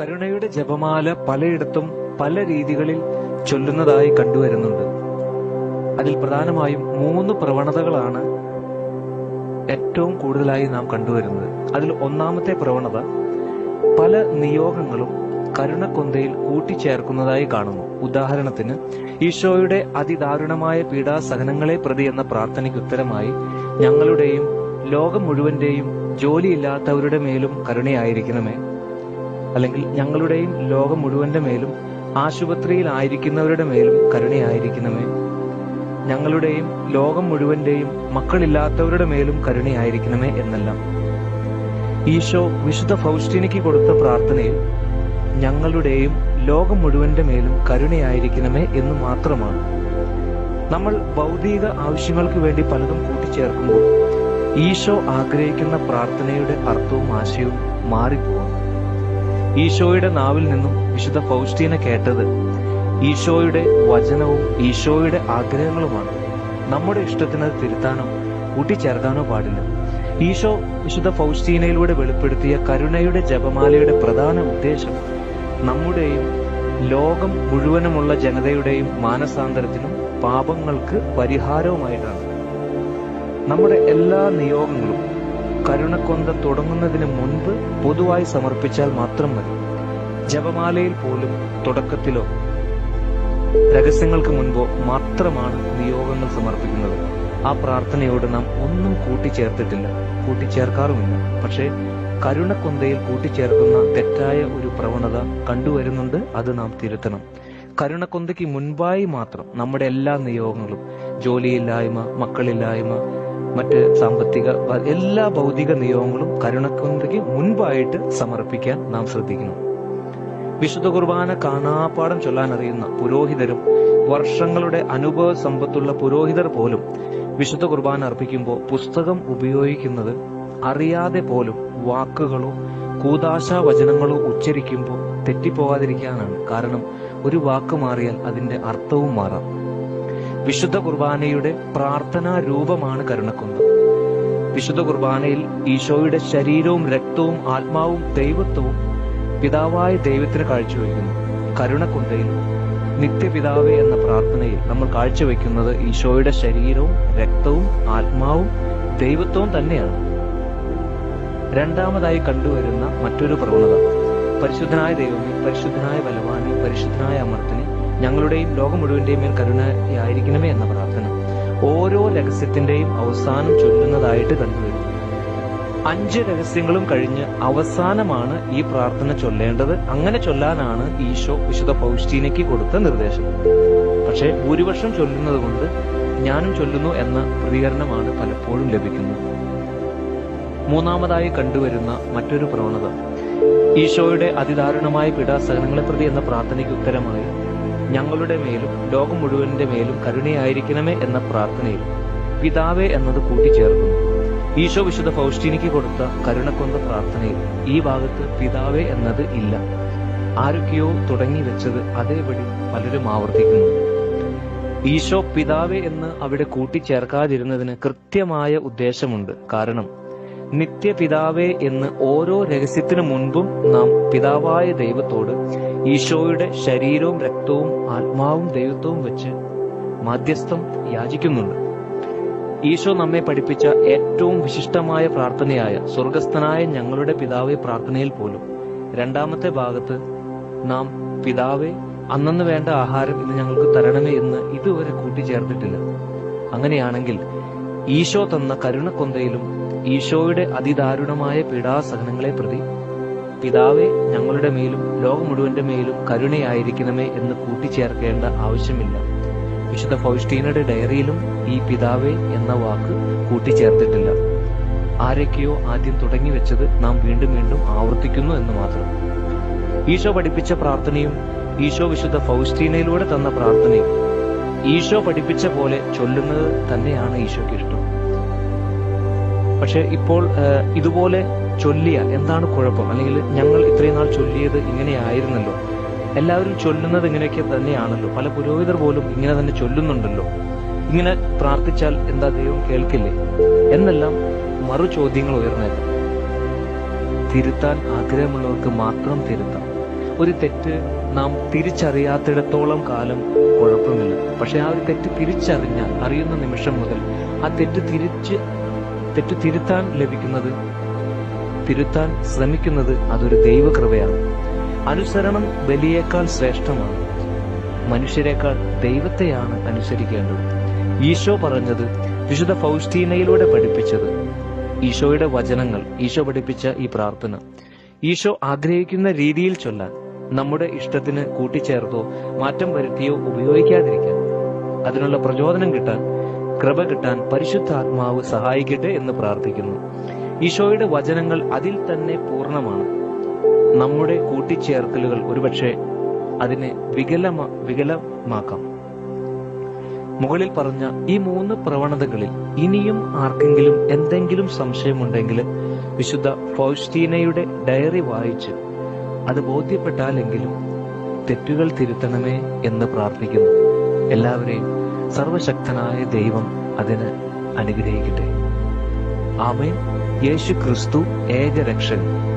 കരുണയുടെ ജപമാല പലയിടത്തും പല രീതികളിൽ ചൊല്ലുന്നതായി കണ്ടുവരുന്നുണ്ട്. അതിൽ പ്രധാനമായും മൂന്ന് പ്രവണതകളാണ് ഏറ്റവും കൂടുതലായി നാം കണ്ടുവരുന്നത്. അതിൽ ഒന്നാമത്തെ പ്രവണത പല നിയോഗങ്ങളും കരുണക്കൊന്തയിൽ കൂട്ടിച്ചേർക്കുന്നതായി കാണുന്നു. ഉദാഹരണത്തിന് ഈശോയുടെ അതിദാരുണമായ പീഡാസഹനങ്ങളെ പ്രതി എന്ന പ്രാർത്ഥനയ്ക്ക് ഉത്തരമായി ഞങ്ങളുടെയും ലോകം മുഴുവന്റെയും ജോലിയില്ലാത്തവരുടെ മേലും കരുണയായിരിക്കണമേ. അല്ലെങ്കിൽ ഞങ്ങളുടെയും ലോകം മുഴുവന്റെ മേലും ആശുപത്രിയിലായിരിക്കുന്നവരുടെ മേലും കരുണയായിരിക്കണമേ ഞങ്ങളുടെയും ലോകം മുഴുവന്റെയും മക്കളില്ലാത്തവരുടെ മേലും കരുണയായിരിക്കണമേ എന്നല്ല. ഈശോ വിശുദ്ധ ഫൗസ്റ്റിനിക്ക് കൊടുത്ത പ്രാർത്ഥനയിൽ ഞങ്ങളുടെയും ലോകം മുഴുവന്റെ മേലും കരുണയായിരിക്കണമേ എന്ന് മാത്രമാണ്. നമ്മൾ ഭൗതിക ആവശ്യങ്ങൾക്ക് വേണ്ടി പലതും കൂട്ടിച്ചേർക്കുമ്പോൾ ഈശോ ആഗ്രഹിക്കുന്ന പ്രാർത്ഥനയുടെ അർത്ഥവും ആശയവും മാറിപ്പോകുന്നു ഈശോയുടെ നാവിൽ നിന്നും വിശുദ്ധ ഫൗസ്റ്റീന കേട്ടത് ഈശോയുടെ വചനവും ഈശോയുടെ ആഗ്രഹങ്ങളുമാണ്. നമ്മുടെ ഇഷ്ടത്തിന് തിരുത്താനോ കൂട്ടിച്ചേർക്കാനോ പാടില്ല. ഈശോ വിശുദ്ധ ഫൗസ്റ്റീനയിലൂടെ വെളിപ്പെടുത്തിയ കരുണയുടെ ജപമാലയുടെ പ്രധാന ഉദ്ദേശം നമ്മുടെയും ലോകം മുഴുവനുമുള്ള ജനതയുടെയും മാനസാന്തരത്തിനും പാപങ്ങൾക്ക് പരിഹാരവുമായിട്ടാണ്. നമ്മുടെ എല്ലാ നിയോഗങ്ങളും കരുണക്കൊന്ത തുടങ്ങുന്നതിന് മുൻപ് പൊതുവായി സമർപ്പിച്ചാൽ മാത്രം മതി. ജപമാലയിൽ പോലും തുടക്കത്തിലോ രഹസ്യങ്ങൾക്ക് മുൻപോ മാത്രമാണ് നിയോഗങ്ങൾ സമർപ്പിക്കുന്നത്. ആ പ്രാർത്ഥനയോട് നാം ഒന്നും കൂട്ടിച്ചേർത്തിട്ടില്ല. കൂട്ടിച്ചേർക്കാറുമില്ല. പക്ഷേ കരുണക്കൊന്തയിൽ കൂട്ടിച്ചേർക്കുന്ന തെറ്റായ ഒരു പ്രവണത കണ്ടുവരുന്നുണ്ട്. അത് നാം തിരുത്തണം. കരുണക്കൊന്തയ്ക്ക് മുൻപായി മാത്രം നമ്മുടെ എല്ലാ നിയോഗങ്ങളും ജോലിയില്ലായ്മ മക്കളില്ലായ്മ മറ്റ് സാമ്പത്തിക എല്ലാ ഭൗതിക നിയമങ്ങളും കരുണക്കൊന്തയ്ക്ക് മുൻപായിട്ട് സമർപ്പിക്കാൻ നാം ശ്രദ്ധിക്കണം വിശുദ്ധ കുർബാന കാണാപ്പാടം ചൊല്ലാൻ അറിയുന്ന പുരോഹിതരും വർഷങ്ങളുടെ അനുഭവ സമ്പത്തുള്ള പുരോഹിതർ പോലും വിശുദ്ധ കുർബാന അർപ്പിക്കുമ്പോൾ പുസ്തകം ഉപയോഗിക്കുന്നത് അറിയാതെ പോലും വാക്കുകളോ കൂതാശാ വചനങ്ങളോ ഉച്ചരിക്കുമ്പോൾ തെറ്റിപ്പോകാതിരിക്കാനാണ് കാരണം ഒരു വാക്ക് മാറിയാൽ അതിന്റെ അർത്ഥവും മാറാം. വിശുദ്ധ കുർബാനയുടെ പ്രാർത്ഥനാ രൂപമാണ് കരുണക്കുന്ന് വിശുദ്ധ കുർബാനയിൽ ഈശോയുടെ ശരീരവും രക്തവും ആത്മാവും ദൈവത്വവും പിതാവായ ദൈവത്തിന് കാഴ്ചവെക്കുന്നു. കരുണക്കുന്തയിൽ നിത്യപിതാവേ എന്ന പ്രാർത്ഥനയിൽ നമ്മൾ കാഴ്ചവെക്കുന്നത് ഈശോയുടെ ശരീരവും രക്തവും ആത്മാവും ദൈവത്വവും തന്നെയാണ്. രണ്ടാമതായി കണ്ടുവരുന്ന മറ്റൊരു പ്രവണത. പരിശുദ്ധനായ ദൈവമേ പരിശുദ്ധനായ ബലവാനെ പരിശുദ്ധനായ അമർത്തിനെ ഞങ്ങളുടെയും ലോകം മുഴുവന്റെയും മേൽ കരുണയായിരിക്കണമേ എന്ന പ്രാർത്ഥന. ഓരോ രഹസ്യത്തിന്റെയും അവസാനം ചൊല്ലുന്നതായിട്ട് കണ്ടുവരുന്നു അഞ്ച് രഹസ്യങ്ങളും കഴിഞ്ഞ് അവസാനമാണ് ഈ പ്രാർത്ഥന ചൊല്ലേണ്ടത്. അങ്ങനെ ചൊല്ലാനാണ് ഈശോ വിശുദ്ധ പൗസ്റ്റീനയ്ക്ക് കൊടുത്ത നിർദ്ദേശം. പക്ഷേ ഭൂരിപക്ഷം ചൊല്ലുന്നത് കൊണ്ട് ഞാനും ചൊല്ലുന്നു എന്ന പ്രതികരണമാണ് പലപ്പോഴും ലഭിക്കുന്നത്. മൂന്നാമതായി കണ്ടുവരുന്ന മറ്റൊരു പ്രവണത. ഈശോയുടെ അതിദാരുണമായ പീഡാസഹനങ്ങളെ പ്രതി എന്ന പ്രാർത്ഥനയ്ക്ക് ഉത്തരമായി ഞങ്ങളുടെ മേലും ലോകം മുഴുവന്റെ മേലും കരുണയായിരിക്കണമേ എന്ന പ്രാർത്ഥനയിൽ പിതാവേ എന്നത് കൂട്ടിച്ചേർക്കുന്നു. ഈശോ വിശുദ്ധ ഫൗസ്റ്റീനിക്ക് കൊടുത്ത കരുണക്കൊന്ത പ്രാർത്ഥനയിൽ ഈ ഭാഗത്ത് പിതാവേ എന്നത് ഇല്ല. ആരൊക്കെയോ തുടങ്ങി വെച്ചത് അതേപടി പലരും ആവർത്തിക്കുന്നു. ഈശോ പിതാവേ എന്ന് അവിടെ കൂട്ടിച്ചേർക്കാതിരുന്നതിന് കൃത്യമായ ഉദ്ദേശമുണ്ട്. കാരണം നിത്യ പിതാവേ എന്ന് ഓരോ രഹസ്യത്തിനു മുൻപും നാം പിതാവായ ദൈവത്തോട് ഈശോയുടെ ശരീരവും രക്തവും ആത്മാവും ദൈവത്വവും വെച്ച് മധ്യസ്ഥം യാചിക്കുന്നുണ്ട്. ഈശോ നമ്മെ പഠിപ്പിച്ച ഏറ്റവും വിശിഷ്ടമായ പ്രാർത്ഥനയായ സ്വർഗസ്ഥനായ ഞങ്ങളുടെ പിതാവെ പ്രാർത്ഥനയിൽ പോലും രണ്ടാമത്തെ ഭാഗത്ത് നാം പിതാവെ അന്നന്ന് വേണ്ട ആഹാരം ഇന്ന് ഞങ്ങൾക്ക് തരണമേ എന്ന് ഇതുവരെ കൂട്ടിച്ചേർത്തിട്ടില്ല. അങ്ങനെയാണെങ്കിൽ ഈശോ തന്ന കരുണക്കൊന്തയിലും ഈശോയുടെ അതിദാരുണമായ പീഡാസഹനങ്ങളെ പ്രതി പിതാവെ ഞങ്ങളുടെ മേലും ലോകം മുഴുവന്റെ മേലും കരുണയായിരിക്കണമേ എന്ന് കൂട്ടിച്ചേർക്കേണ്ട ആവശ്യമില്ല. വിശുദ്ധ ഫൗസ്റ്റീനയുടെ ഡയറിയിലും ഈ പിതാവെ എന്ന വാക്ക് കൂട്ടിച്ചേർത്തിട്ടില്ല. ആരൊക്കെയോ ആദ്യം തുടങ്ങി വെച്ചത് നാം വീണ്ടും വീണ്ടും ആവർത്തിക്കുന്നു എന്ന് മാത്രം. ഈശോ പഠിപ്പിച്ച പ്രാർത്ഥനയും ഈശോ വിശുദ്ധ ഫൗസ്റ്റീനയിലൂടെ തന്ന പ്രാർത്ഥനയും ഈശോ പഠിപ്പിച്ച പോലെ ചൊല്ലുന്നത് തന്നെയാണ് ഈശോയ്ക്ക് ഇഷ്ടം. പക്ഷെ ഇപ്പോൾ ഇതുപോലെ ചൊല്ലിയ എന്താണ് കുഴപ്പം? അല്ലെങ്കിൽ ഞങ്ങൾ ഇത്രയും നാൾ ചൊല്ലിയത് ഇങ്ങനെയായിരുന്നല്ലോ. എല്ലാവരും ചൊല്ലുന്നത് ഇങ്ങനെയൊക്കെ തന്നെയാണല്ലോ. പല പുരോഹിതർ പോലും ഇങ്ങനെ തന്നെ ചൊല്ലുന്നുണ്ടല്ലോ. ഇങ്ങനെ പ്രാർത്ഥിച്ചാൽ എന്താ ദൈവം കേൾക്കില്ലേ? എന്നെല്ലാം മറു ചോദ്യങ്ങൾ ഉയർന്നേക്കാം. തിരുത്താൻ ആഗ്രഹമുള്ളവർക്ക് മാത്രം തിരുത്താം. ഒരു തെറ്റ് നാം തിരിച്ചറിയാത്തിടത്തോളം കാലം കുഴപ്പമില്ല. പക്ഷെ ആ ഒരു തെറ്റ് തിരിച്ചറിഞ്ഞാൽ അറിയുന്ന നിമിഷം മുതൽ ആ തെറ്റ് തിരിച്ച് തെറ്റ് തിരുത്താൻ ലഭിക്കുന്നത് തിരുത്താൻ ശ്രമിക്കുന്നത് അതൊരു ദൈവകൃപയാണ്. അനുസരണം ബലിയേക്കാൾ ശ്രേഷ്ഠമാണ്. മനുഷ്യരെക്കാൾ ദൈവത്തെയാണ് അനുസരിക്കേണ്ടത്. ഈശോ പറഞ്ഞത് വിശുദ്ധ ഫൗസ്റ്റീനയിലൂടെ പഠിപ്പിച്ചത്. ഈശോയുടെ വചനങ്ങൾ ഈശോ പഠിപ്പിച്ച ഈ പ്രാർത്ഥന. ഈശോ ആഗ്രഹിക്കുന്ന രീതിയിൽ ചൊല്ലാൻ നമ്മുടെ ഇഷ്ടത്തിന് കൂട്ടിച്ചേർത്തോ മാറ്റം വരുത്തിയോ ഉപയോഗിക്കാതിരിക്കാൻ. അതിനുള്ള പ്രചോദനം കിട്ടാൻ കൃപ കിട്ടാൻ പരിശുദ്ധാത്മാവ് സഹായിക്കട്ടെ എന്ന് പ്രാർത്ഥിക്കുന്നു. ഈശോയുടെ വചനങ്ങൾ അതിൽ തന്നെ പൂർണമാണ്. നമ്മുടെ കൂട്ടിച്ചേർക്കലുകൾ ഒരുപക്ഷെ അതിനെ വികലമാ വികലമാക്കാം. മുകളിൽ പറഞ്ഞ ഈ മൂന്ന് പ്രവണതകളിൽ ഇനിയും ആർക്കെങ്കിലും എന്തെങ്കിലും സംശയമുണ്ടെങ്കിൽ വിശുദ്ധ ഫൗസ്റ്റീനയുടെ ഡയറി വായിച്ച് അത് ബോധ്യപ്പെട്ടാലെങ്കിലും തെറ്റുകൾ തിരുത്തണമേ എന്ന് പ്രാർത്ഥിക്കുന്നു. എല്ലാവരെയും സർവശക്തനായ ദൈവം അതിന് അനുഗ്രഹിക്കട്ടെ. ആമേൻ. യേശു ക്രിസ്തു ഏക രക്ഷകൻ